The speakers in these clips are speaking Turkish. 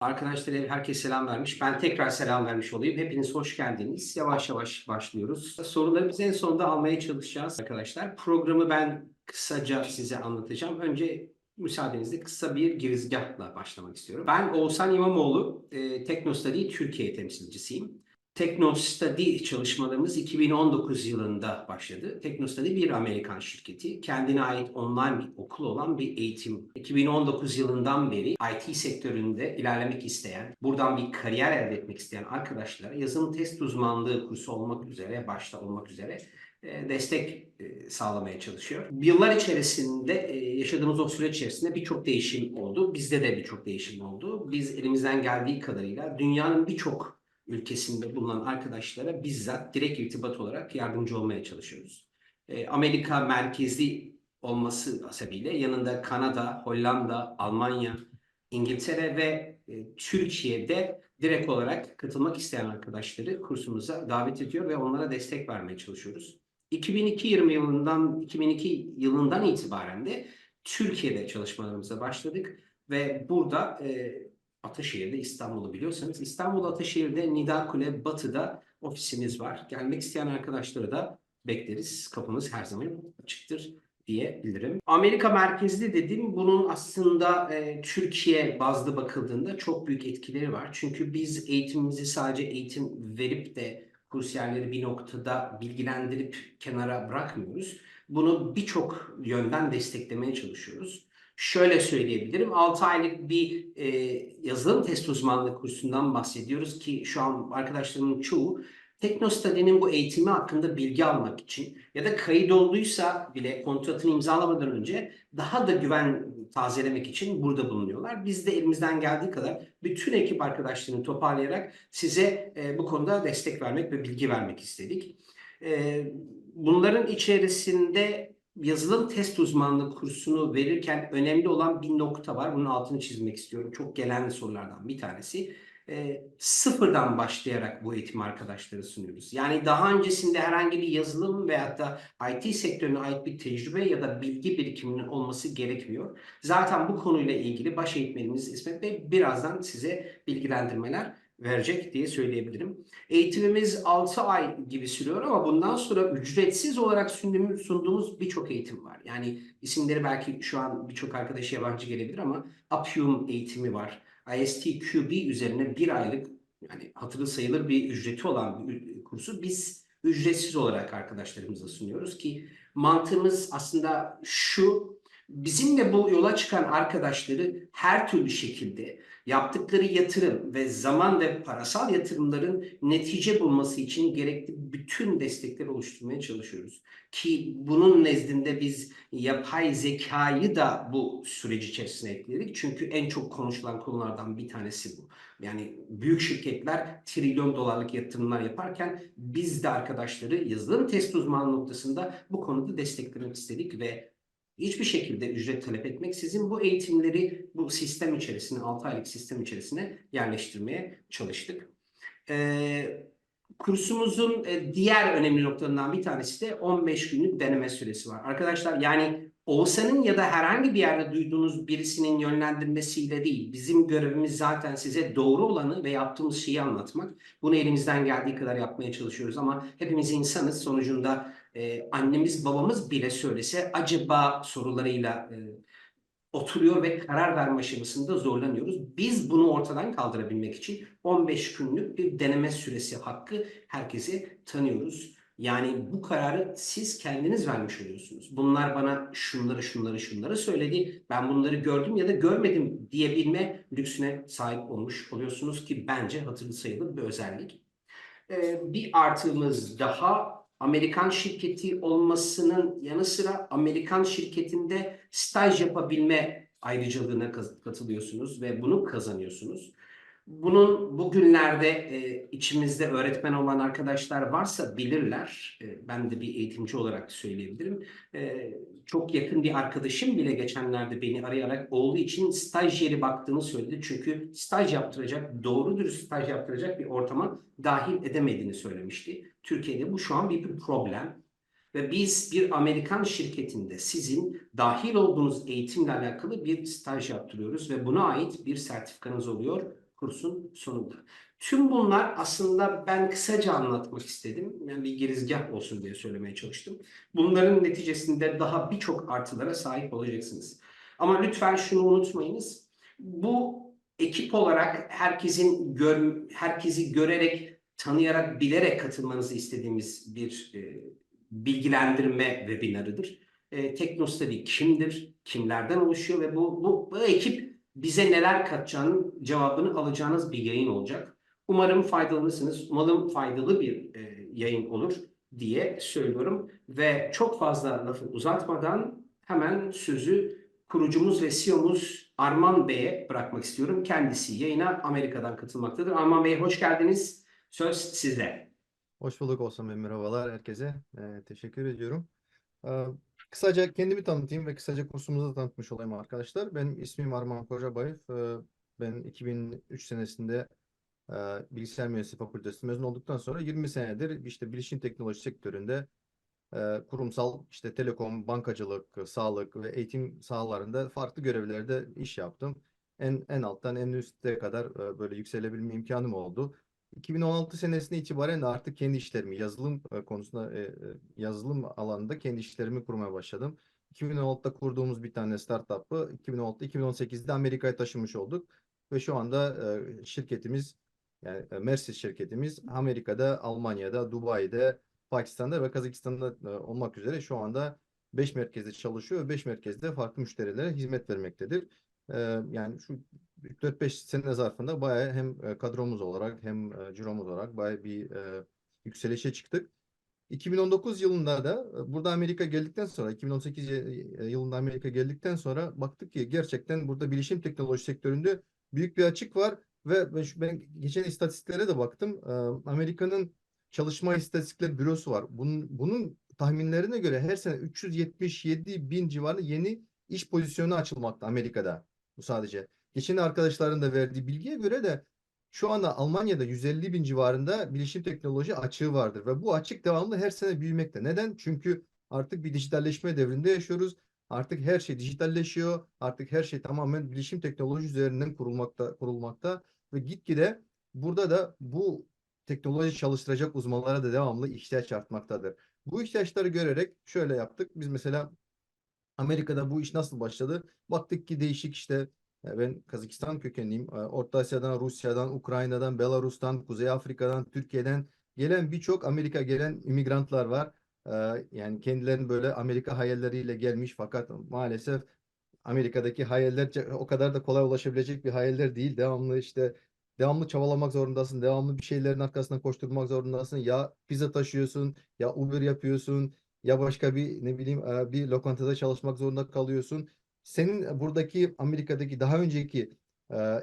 Arkadaşlar herkes selam vermiş. Ben tekrar selam vermiş olayım. Hepiniz hoş geldiniz. Yavaş yavaş başlıyoruz. Soruları biz en sonunda almaya çalışacağız arkadaşlar. Programı ben kısaca size anlatacağım. Önce müsaadenizle kısa bir girizgahla başlamak istiyorum. Ben Oğuzhan İmamoğlu, e, Teknostudy Türkiye temsilcisiyim. Teknostudy çalışmalarımız 2019 yılında başladı. Teknostudy bir Amerikan şirketi. Kendine ait online bir okul olan bir eğitim. 2019 yılından beri IT sektöründe ilerlemek isteyen, buradan bir kariyer elde etmek isteyen arkadaşlara yazılım test uzmanlığı kursu olmak üzere, başta olmak üzere e, destek e, sağlamaya çalışıyor. Yıllar içerisinde e, yaşadığımız o süreç içerisinde birçok değişim oldu. Bizde de birçok değişim oldu. Biz elimizden geldiği kadarıyla dünyanın birçok ülkesinde bulunan arkadaşlara bizzat direkt irtibat olarak yardımcı olmaya çalışıyoruz. E, Amerika merkezli olması hasebiyle yanında Kanada, Hollanda, Almanya, İngiltere ve e, Türkiye'de direkt olarak katılmak isteyen arkadaşları kursumuza davet ediyor ve onlara destek vermeye çalışıyoruz. 2002-20 yılından 2002 yılından itibaren de Türkiye'de çalışmalarımıza başladık ve burada e, Ataşehir'de İstanbul'u biliyorsanız İstanbul Ataşehir'de Nidakule Batı'da ofisimiz var. Gelmek isteyen arkadaşları da bekleriz. Kapımız her zaman açıktır diyebilirim. Amerika merkezli dedim. Bunun aslında e, Türkiye bazlı bakıldığında çok büyük etkileri var. Çünkü biz eğitimimizi sadece eğitim verip de kursiyerleri bir noktada bilgilendirip kenara bırakmıyoruz. Bunu birçok yönden desteklemeye çalışıyoruz. Şöyle söyleyebilirim. 6 aylık bir e, yazılım test uzmanlığı kursundan bahsediyoruz ki şu an arkadaşlarımın çoğu Teknostudy'nin bu eğitimi hakkında bilgi almak için ya da kayıt olduysa bile kontratını imzalamadan önce daha da güven tazelemek için burada bulunuyorlar. Biz de elimizden geldiği kadar bütün ekip arkadaşlarını toparlayarak size e, bu konuda destek vermek ve bilgi vermek istedik. E, bunların içerisinde yazılım test uzmanlığı kursunu verirken önemli olan bir nokta var. Bunun altını çizmek istiyorum. Çok gelen sorulardan bir tanesi. E, sıfırdan başlayarak bu eğitimi arkadaşlara sunuyoruz. Yani daha öncesinde herhangi bir yazılım veyahut da IT sektörüne ait bir tecrübe ya da bilgi birikiminin olması gerekmiyor. Zaten bu konuyla ilgili baş eğitmenimiz İsmet Bey birazdan size bilgilendirmeler verecek diye söyleyebilirim. Eğitimimiz 6 ay gibi sürüyor ama bundan sonra ücretsiz olarak sunduğumuz, birçok eğitim var. Yani isimleri belki şu an birçok arkadaş yabancı gelebilir ama Appium eğitimi var. ISTQB üzerine bir aylık yani hatırlı sayılır bir ücreti olan bir kursu biz ücretsiz olarak arkadaşlarımıza sunuyoruz ki mantığımız aslında şu bizimle bu yola çıkan arkadaşları her türlü şekilde yaptıkları yatırım ve zaman ve parasal yatırımların netice bulması için gerekli bütün destekleri oluşturmaya çalışıyoruz. Ki bunun nezdinde biz yapay zekayı da bu süreç içerisine ekledik. Çünkü en çok konuşulan konulardan bir tanesi bu. Yani büyük şirketler trilyon dolarlık yatırımlar yaparken biz de arkadaşları yazılım test uzmanı noktasında bu konuda desteklemek istedik ve hiçbir şekilde ücret talep etmeksizin bu eğitimleri bu sistem içerisine, 6 aylık sistem içerisine yerleştirmeye çalıştık. Ee, kursumuzun e, diğer önemli noktalarından bir tanesi de 15 günlük deneme süresi var. Arkadaşlar yani Oğuzhan'ın ya da herhangi bir yerde duyduğunuz birisinin yönlendirmesiyle değil. Bizim görevimiz zaten size doğru olanı ve yaptığımız şeyi anlatmak. Bunu elimizden geldiği kadar yapmaya çalışıyoruz ama hepimiz insanız. Sonucunda e, annemiz babamız bile söylese acaba sorularıyla e, oturuyor ve karar verme aşamasında zorlanıyoruz. Biz bunu ortadan kaldırabilmek için 15 günlük bir deneme süresi hakkı herkese tanıyoruz. Yani bu kararı siz kendiniz vermiş oluyorsunuz. Bunlar bana şunları şunları şunları söyledi. Ben bunları gördüm ya da görmedim diyebilme lüksüne sahip olmuş oluyorsunuz ki bence hatırlı sayılır bir özellik. Ee, bir artımız daha Amerikan şirketi olmasının yanı sıra Amerikan şirketinde staj yapabilme ayrıcalığına katılıyorsunuz ve bunu kazanıyorsunuz. Bunun bugünlerde e, içimizde öğretmen olan arkadaşlar varsa bilirler. E, ben de bir eğitimci olarak söyleyebilirim. E, çok yakın bir arkadaşım bile geçenlerde beni arayarak oğlu için staj yeri baktığını söyledi. Çünkü staj yaptıracak, doğru dürüst staj yaptıracak bir ortama dahil edemediğini söylemişti. Türkiye'de bu şu an bir, problem. Ve biz bir Amerikan şirketinde sizin dahil olduğunuz eğitimle alakalı bir staj yaptırıyoruz ve buna ait bir sertifikanız oluyor kursun sonunda. Tüm bunlar aslında ben kısaca anlatmak istedim. Yani bir girizgah olsun diye söylemeye çalıştım. Bunların neticesinde daha birçok artılara sahip olacaksınız. Ama lütfen şunu unutmayınız. Bu ekip olarak herkesin gör, herkesi görerek, tanıyarak, bilerek katılmanızı istediğimiz bir e, bilgilendirme webinarıdır. E, Teknostudy kimdir, kimlerden oluşuyor ve bu, bu, bu ekip bize neler katacağının cevabını alacağınız bir yayın olacak. Umarım faydalanırsınız. Umarım faydalı bir e, yayın olur diye söylüyorum. Ve çok fazla lafı uzatmadan hemen sözü kurucumuz ve CEO'muz Arman Bey'e bırakmak istiyorum. Kendisi yayına Amerika'dan katılmaktadır. Arman Bey hoş geldiniz. Söz sizde. Hoş bulduk olsun ve merhabalar herkese. Ee, teşekkür ediyorum. Ee, kısaca kendimi tanıtayım ve kısaca kursumuzu da tanıtmış olayım arkadaşlar. Benim ismim Arman Kocabayır. Ee, ben 2003 senesinde e, Bilgisayar Mühendisliği Fakültesi mezun olduktan sonra 20 senedir işte bilişim teknoloji sektöründe e, kurumsal işte telekom, bankacılık, sağlık ve eğitim sahalarında farklı görevlerde iş yaptım. En en alttan en üste kadar e, böyle yükselebilme imkanım oldu. 2016 senesine itibaren artık kendi işlerimi yazılım e, konusunda e, e, yazılım alanında kendi işlerimi kurmaya başladım. 2016'da kurduğumuz bir tane startup'ı 2016 2018'de Amerika'ya taşımış olduk ve şu anda şirketimiz yani Mersis şirketimiz Amerika'da, Almanya'da, Dubai'de, Pakistan'da ve Kazakistan'da olmak üzere şu anda 5 merkezde çalışıyor ve 5 merkezde farklı müşterilere hizmet vermektedir. E, yani şu 4-5 sene zarfında bayağı hem e, kadromuz olarak hem e, ciromuz olarak bayağı bir e, yükselişe çıktık. 2019 yılında da burada Amerika geldikten sonra 2018 ye- e, yılında Amerika geldikten sonra baktık ki gerçekten burada bilişim teknoloji sektöründe büyük bir açık var ve ben, geçen istatistiklere de baktım. Amerika'nın Çalışma İstatistikleri Bürosu var. Bunun, bunun tahminlerine göre her sene 377 bin civarında yeni iş pozisyonu açılmakta Amerika'da. Bu sadece. Geçen arkadaşların da verdiği bilgiye göre de şu anda Almanya'da 150 bin civarında bilişim teknoloji açığı vardır ve bu açık devamlı her sene büyümekte. Neden? Çünkü artık bir dijitalleşme devrinde yaşıyoruz. Artık her şey dijitalleşiyor. Artık her şey tamamen bilişim teknoloji üzerinden kurulmakta, kurulmakta ve gitgide burada da bu teknoloji çalıştıracak uzmanlara da devamlı ihtiyaç artmaktadır. Bu ihtiyaçları görerek şöyle yaptık. Biz mesela Amerika'da bu iş nasıl başladı? Baktık ki değişik işte ben Kazakistan kökenliyim. E, Orta Asya'dan, Rusya'dan, Ukrayna'dan, Belarus'tan, Kuzey Afrika'dan, Türkiye'den gelen birçok Amerika gelen imigrantlar var. E, Yani kendilerinin böyle Amerika hayalleriyle gelmiş fakat maalesef Amerika'daki hayaller o kadar da kolay ulaşabilecek bir hayaller değil. Devamlı işte devamlı çabalamak zorundasın. Devamlı bir şeylerin arkasından koşturmak zorundasın. Ya pizza taşıyorsun, ya Uber yapıyorsun, ya başka bir ne bileyim bir lokantada çalışmak zorunda kalıyorsun. Senin buradaki Amerika'daki daha önceki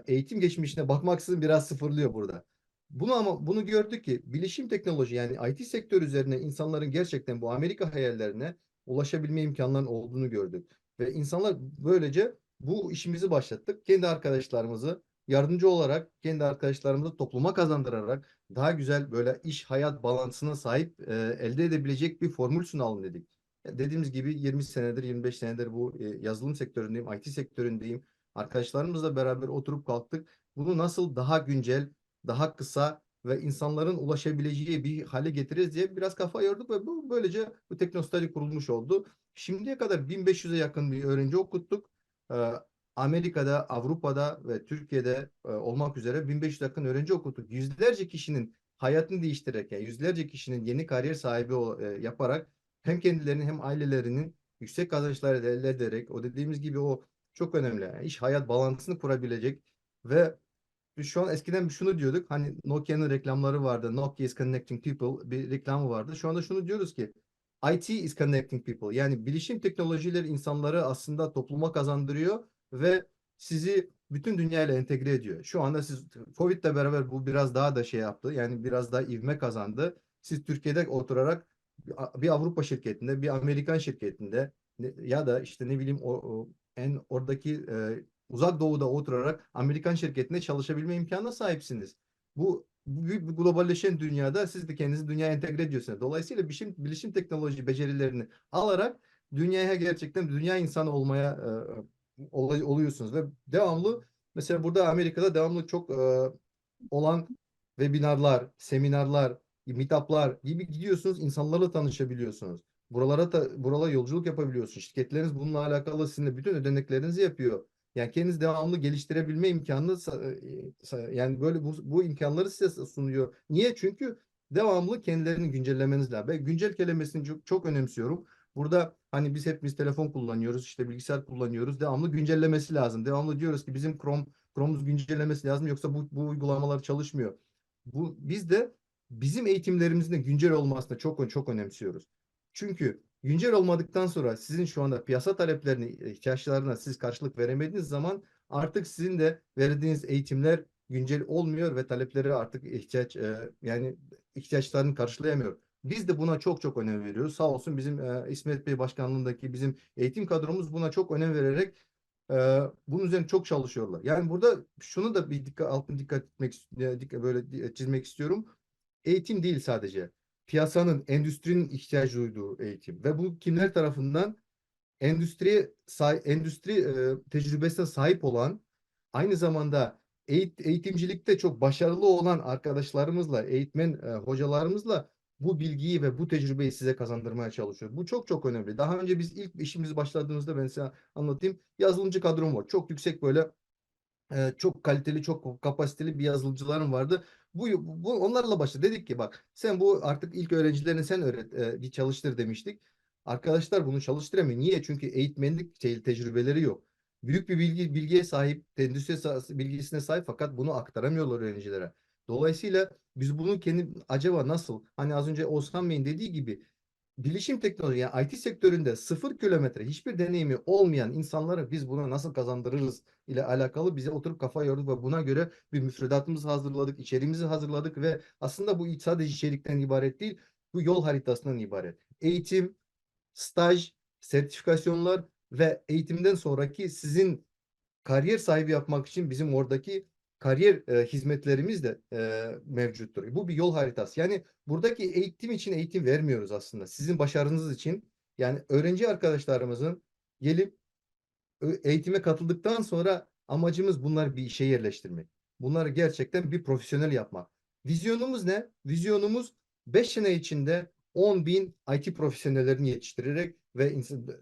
eğitim geçmişine bakmaksızın biraz sıfırlıyor burada. Bunu ama bunu gördük ki bilişim teknoloji yani IT sektör üzerine insanların gerçekten bu Amerika hayallerine ulaşabilme imkanlarının olduğunu gördük. Ve insanlar böylece bu işimizi başlattık. Kendi arkadaşlarımızı yardımcı olarak kendi arkadaşlarımızı topluma kazandırarak daha güzel böyle iş hayat balansına sahip e, elde edebilecek bir formül sunalım dedik. Dediğimiz gibi 20 senedir 25 senedir bu e, yazılım sektöründeyim, IT sektöründeyim. Arkadaşlarımızla beraber oturup kalktık. Bunu nasıl daha güncel, daha kısa ve insanların ulaşabileceği bir hale getiririz diye biraz kafa yorduk ve bu böylece bu teknostudy kurulmuş oldu. Şimdiye kadar 1500'e yakın bir öğrenci okuttuk. Ee, Amerika'da, Avrupa'da ve Türkiye'de e, olmak üzere 1500 yakın öğrenci okuttuk. Yüzlerce kişinin hayatını değiştirerek, yani yüzlerce kişinin yeni kariyer sahibi ol- e, yaparak hem kendilerinin hem ailelerinin yüksek kazançları elde ederek o dediğimiz gibi o çok önemli. Yani iş hayat balansını kurabilecek ve biz şu an eskiden şunu diyorduk. Hani Nokia'nın reklamları vardı. Nokia is connecting people bir reklamı vardı. Şu anda şunu diyoruz ki IT is connecting people. Yani bilişim teknolojileri insanları aslında topluma kazandırıyor ve sizi bütün dünyayla entegre ediyor. Şu anda siz Covid'le beraber bu biraz daha da şey yaptı. Yani biraz daha ivme kazandı. Siz Türkiye'de oturarak bir Avrupa şirketinde, bir Amerikan şirketinde ya da işte ne bileyim o, o en oradaki e, uzak doğuda oturarak Amerikan şirketinde çalışabilme imkanına sahipsiniz. Bu büyük bir globalleşen dünyada siz de kendinizi dünyaya entegre ediyorsunuz. Dolayısıyla bilişim, bilişim teknoloji becerilerini alarak dünyaya gerçekten dünya insanı olmaya e, olay- oluyorsunuz ve devamlı Mesela burada Amerika'da devamlı çok e, olan webinarlar, seminerler, meetup'lar gibi gidiyorsunuz, insanlarla tanışabiliyorsunuz. Buralara da buralara yolculuk yapabiliyorsunuz. Şirketleriniz bununla alakalı sizinle bütün ödeneklerinizi yapıyor. Yani kendinizi devamlı geliştirebilme imkanını e, yani böyle bu, bu imkanları size sunuyor. Niye? Çünkü devamlı kendilerini güncellemeniz lazım. Ben güncel kelimesini çok, çok önemsiyorum. Burada hani biz hepimiz telefon kullanıyoruz, işte bilgisayar kullanıyoruz. Devamlı güncellemesi lazım. Devamlı diyoruz ki bizim Chrome Chrome'umuz güncellemesi lazım yoksa bu, bu uygulamalar çalışmıyor. Bu biz de bizim eğitimlerimizin de güncel olmasını çok çok önemsiyoruz. Çünkü güncel olmadıktan sonra sizin şu anda piyasa taleplerini, ihtiyaçlarına siz karşılık veremediğiniz zaman artık sizin de verdiğiniz eğitimler güncel olmuyor ve talepleri artık ihtiyaç e, yani ihtiyaçlarını karşılayamıyor. Biz de buna çok çok önem veriyoruz. Sağ olsun bizim e, İsmet Bey başkanlığındaki bizim eğitim kadromuz buna çok önem vererek e, bunun üzerine çok çalışıyorlar. Yani burada şunu da bir dikkat altını dikkat etmek e, dikkat böyle çizmek istiyorum. Eğitim değil sadece. Piyasanın, endüstrinin ihtiyaç duyduğu eğitim ve bu kimler tarafından endüstri endüstri e, tecrübesine sahip olan aynı zamanda eğit, eğitimcilikte çok başarılı olan arkadaşlarımızla, eğitmen e, hocalarımızla bu bilgiyi ve bu tecrübeyi size kazandırmaya çalışıyor. Bu çok çok önemli. Daha önce biz ilk işimiz başladığımızda ben size anlatayım. Yazılımcı kadrom var. Çok yüksek böyle e, çok kaliteli, çok kapasiteli bir yazılımcılarım vardı. Bu, bu onlarla başladı. Dedik ki bak sen bu artık ilk öğrencilerini sen öğret, e, bir çalıştır demiştik. Arkadaşlar bunu çalıştıramıyor. Niye? Çünkü eğitmenlik te- tecrübeleri yok. Büyük bir bilgi bilgiye sahip, endüstri bilgisine sahip fakat bunu aktaramıyorlar öğrencilere. Dolayısıyla biz bunu kendi acaba nasıl hani az önce Osman Bey'in dediği gibi bilişim teknoloji yani IT sektöründe sıfır kilometre hiçbir deneyimi olmayan insanlara biz buna nasıl kazandırırız ile alakalı bize oturup kafa yorduk ve buna göre bir müfredatımızı hazırladık, içeriğimizi hazırladık ve aslında bu sadece içerikten ibaret değil, bu yol haritasından ibaret. Eğitim, staj, sertifikasyonlar ve eğitimden sonraki sizin kariyer sahibi yapmak için bizim oradaki kariyer e, hizmetlerimiz de e, mevcuttur. Bu bir yol haritası. Yani buradaki eğitim için eğitim vermiyoruz aslında. Sizin başarınız için yani öğrenci arkadaşlarımızın gelip ö- eğitime katıldıktan sonra amacımız bunları bir işe yerleştirmek. Bunları gerçekten bir profesyonel yapmak. Vizyonumuz ne? Vizyonumuz 5 sene içinde 10 bin IT profesyonellerini yetiştirerek ve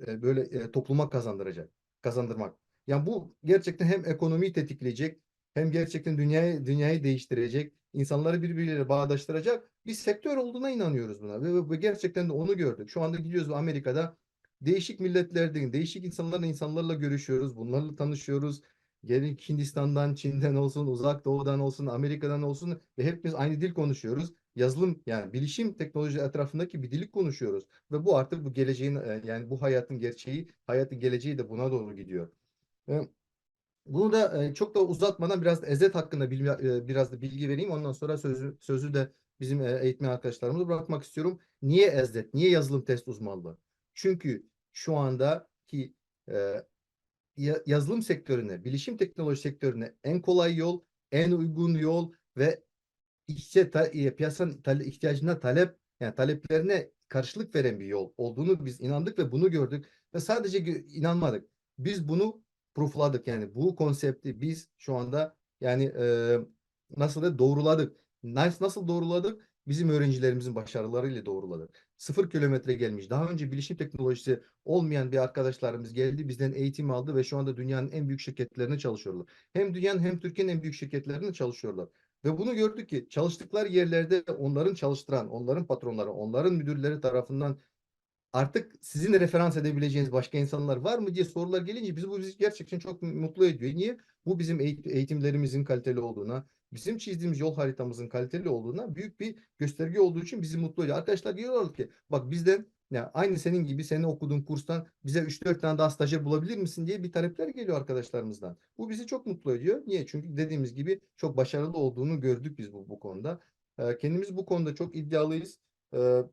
e, böyle e, topluma kazandıracak, kazandırmak. Yani bu gerçekten hem ekonomiyi tetikleyecek, hem gerçekten dünyayı dünyayı değiştirecek, insanları birbirleriyle bağdaştıracak bir sektör olduğuna inanıyoruz buna ve, ve- ve gerçekten de onu gördük. Şu anda gidiyoruz Amerika'da değişik milletlerden, değişik insanlarla insanlarla görüşüyoruz, bunlarla tanışıyoruz. Gerek Hindistan'dan, Çin'den olsun, Uzak Doğu'dan olsun, Amerika'dan olsun ve hepimiz aynı dil konuşuyoruz. Yazılım yani bilişim teknoloji etrafındaki bir dili konuşuyoruz ve bu artık bu geleceğin e, yani bu hayatın gerçeği, hayatın geleceği de buna doğru gidiyor. E, Bunu da e, çok da uzatmadan biraz EZET hakkında e, biraz da bilgi vereyim. Ondan sonra sözü sözü de bizim e, eğitmen arkadaşlarımıza bırakmak istiyorum. Niye EZET? Niye yazılım test uzmanlığı? Çünkü şu andaki e, ya- yazılım sektörüne, bilişim teknoloji sektörüne en kolay yol, en uygun yol ve işçi ta, piyasanın tale- ihtiyacına talep yani taleplerine karşılık veren bir yol olduğunu biz inandık ve bunu gördük ve sadece inanmadık. Biz bunu proofladık yani bu konsepti biz şu anda yani e, nasıl da doğruladık. Nasıl nasıl doğruladık? Bizim öğrencilerimizin başarılarıyla doğruladık. Sıfır kilometre gelmiş. Daha önce bilişim teknolojisi olmayan bir arkadaşlarımız geldi. Bizden eğitim aldı ve şu anda dünyanın en büyük şirketlerine çalışıyorlar. Hem dünyanın hem Türkiye'nin en büyük şirketlerine çalışıyorlar. Ve bunu gördük ki çalıştıkları yerlerde onların çalıştıran, onların patronları, onların müdürleri tarafından artık sizin referans edebileceğiniz başka insanlar var mı diye sorular gelince biz bu bizi gerçekten çok mutlu ediyor. Niye? Bu bizim eğit- eğitimlerimizin kaliteli olduğuna, bizim çizdiğimiz yol haritamızın kaliteli olduğuna büyük bir gösterge olduğu için bizi mutlu ediyor. Arkadaşlar diyorlar ki bak bizden ya aynı senin gibi senin okuduğun kurstan bize 3-4 tane daha stajyer bulabilir misin diye bir talepler geliyor arkadaşlarımızdan. Bu bizi çok mutlu ediyor. Niye? Çünkü dediğimiz gibi çok başarılı olduğunu gördük biz bu, bu konuda. Kendimiz bu konuda çok iddialıyız.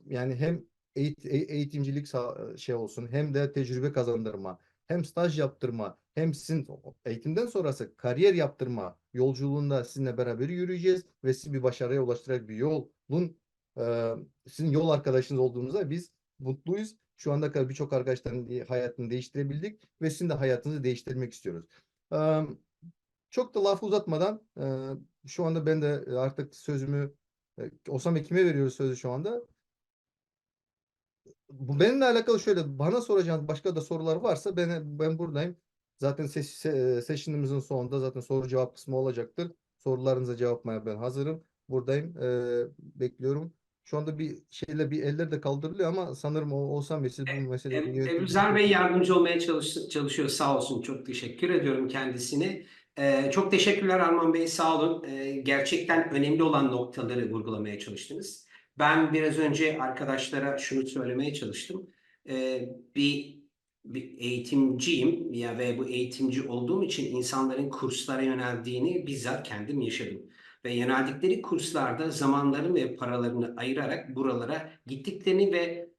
Yani hem eğit- e- eğitimcilik sağ- şey olsun hem de tecrübe kazandırma hem staj yaptırma hem sizin eğitimden sonrası kariyer yaptırma yolculuğunda sizinle beraber yürüyeceğiz ve sizi bir başarıya ulaştıracak bir yolun e, sizin yol arkadaşınız olduğunuzda biz mutluyuz. Şu anda kadar birçok arkadaşların hayatını değiştirebildik ve sizin de hayatınızı değiştirmek istiyoruz. Ee, çok da lafı uzatmadan e, şu anda ben de artık sözümü e, Osam Bey kime veriyoruz sözü şu anda? Bu benimle alakalı şöyle bana soracağınız başka da sorular varsa ben ben buradayım. Zaten ses, se- seçimimizin sonunda zaten soru cevap kısmı olacaktır. Sorularınıza cevaplamaya ben hazırım. Buradayım. e, bekliyorum. Şu anda bir şeyle bir eller de kaldırılıyor ama sanırım o Oğuzhan Bey siz bu meseleyi Ebruzer Bey yardımcı olmaya çalış- çalışıyor sağ olsun. Çok teşekkür ediyorum kendisine. Ee, çok teşekkürler Arman Bey sağ olun. Ee, gerçekten önemli olan noktaları vurgulamaya çalıştınız. Ben biraz önce arkadaşlara şunu söylemeye çalıştım. Ee, bir, bir eğitimciyim ya ve bu eğitimci olduğum için insanların kurslara yöneldiğini bizzat kendim yaşadım. Ve yöneldikleri kurslarda zamanlarını ve paralarını ayırarak buralara gittiklerini ve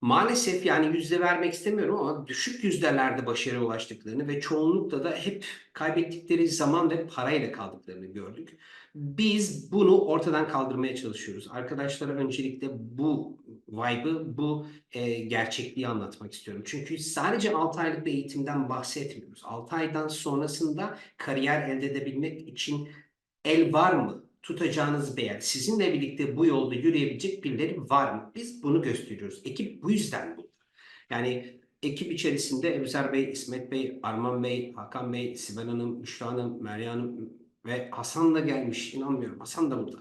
Maalesef yani yüzde vermek istemiyorum ama düşük yüzdelerde başarıya ulaştıklarını ve çoğunlukla da hep kaybettikleri zaman ve parayla kaldıklarını gördük. Biz bunu ortadan kaldırmaya çalışıyoruz. Arkadaşlara öncelikle bu vibe'ı, bu e, gerçekliği anlatmak istiyorum. Çünkü sadece 6 aylık bir eğitimden bahsetmiyoruz. 6 aydan sonrasında kariyer elde edebilmek için el var mı? Tutacağınız bir. Sizinle birlikte bu yolda yürüyebilecek birileri var mı? Biz bunu gösteriyoruz. Ekip bu yüzden bu. Yani ekip içerisinde Ebzer Bey, İsmet Bey, Arman Bey, Hakan Bey, Sibel Hanım, Büşra Hanım, Meryem Hanım ve Hasan da gelmiş. İnanmıyorum. Hasan da burada.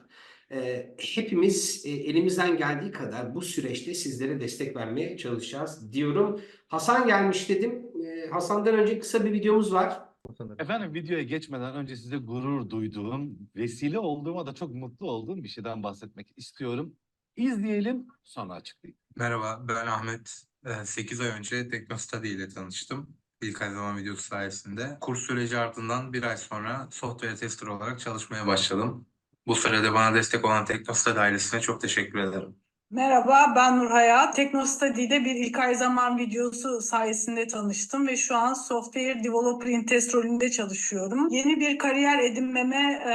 Ee, hepimiz e, elimizden geldiği kadar bu süreçte sizlere destek vermeye çalışacağız diyorum. Hasan gelmiş dedim. Ee, Hasan'dan önce kısa bir videomuz var. Bey. Efendim videoya geçmeden önce size gurur duyduğum, vesile olduğuma da çok mutlu olduğum bir şeyden bahsetmek istiyorum. İzleyelim, sonra açıklayayım. Merhaba, ben Ahmet. 8 ay önce Teknostudy ile tanıştım. İlk ay zaman videosu sayesinde. Kurs süreci ardından bir ay sonra software tester olarak çalışmaya başladım. Bu sürede bana destek olan Teknostudy ailesine çok teşekkür ederim. Merhaba, ben Nurhaya. Teknostudy'de bir ilk ay zaman videosu sayesinde tanıştım ve şu an Software Developer in Test rolünde çalışıyorum. Yeni bir kariyer edinmeme e,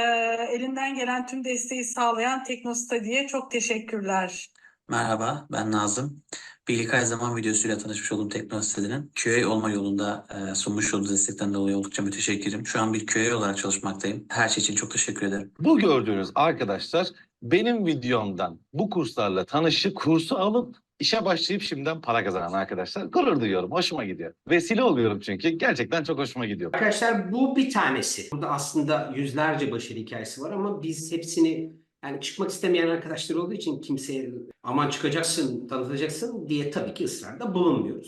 elinden gelen tüm desteği sağlayan Teknostudy'ye çok teşekkürler. Merhaba, ben Nazım. Bir ilk ay zaman videosuyla tanışmış olduğum Teknostudy'nin QA olma yolunda e, sunmuş olduğu destekten dolayı oldukça müteşekkirim. Şu an bir QA olarak çalışmaktayım. Her şey için çok teşekkür ederim. Bu gördüğünüz arkadaşlar benim videomdan bu kurslarla tanışıp kursu alıp işe başlayıp şimdiden para kazanan arkadaşlar. Gurur duyuyorum, hoşuma gidiyor. Vesile oluyorum çünkü. Gerçekten çok hoşuma gidiyor. Arkadaşlar bu bir tanesi. Burada aslında yüzlerce başarı hikayesi var ama biz hepsini yani çıkmak istemeyen arkadaşlar olduğu için kimseye aman çıkacaksın, tanıtacaksın diye tabii ki ısrarda bulunmuyoruz.